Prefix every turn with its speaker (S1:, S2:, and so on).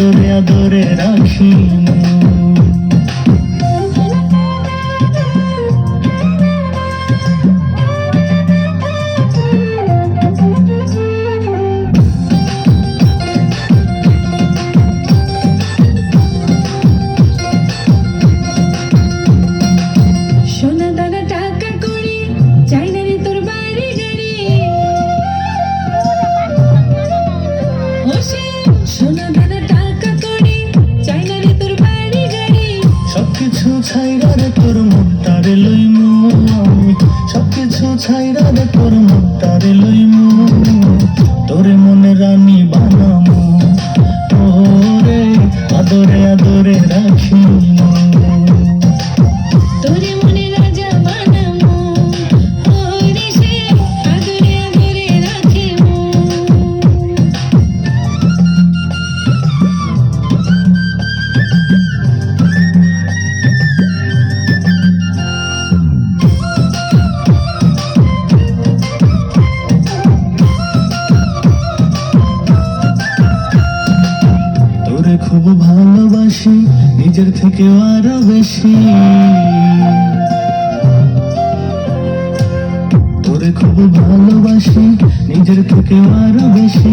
S1: আদরে আদরে
S2: রাখি মুখটারে লইমু সব কিছু ছাইরা দে তোর মুখটারে লইমু তোরে তোমায় খুব ভালোবাসি নিজের থেকে আরও বেশি। তোরে খুব ভালোবাসি নিজের থেকে আরও বেশি।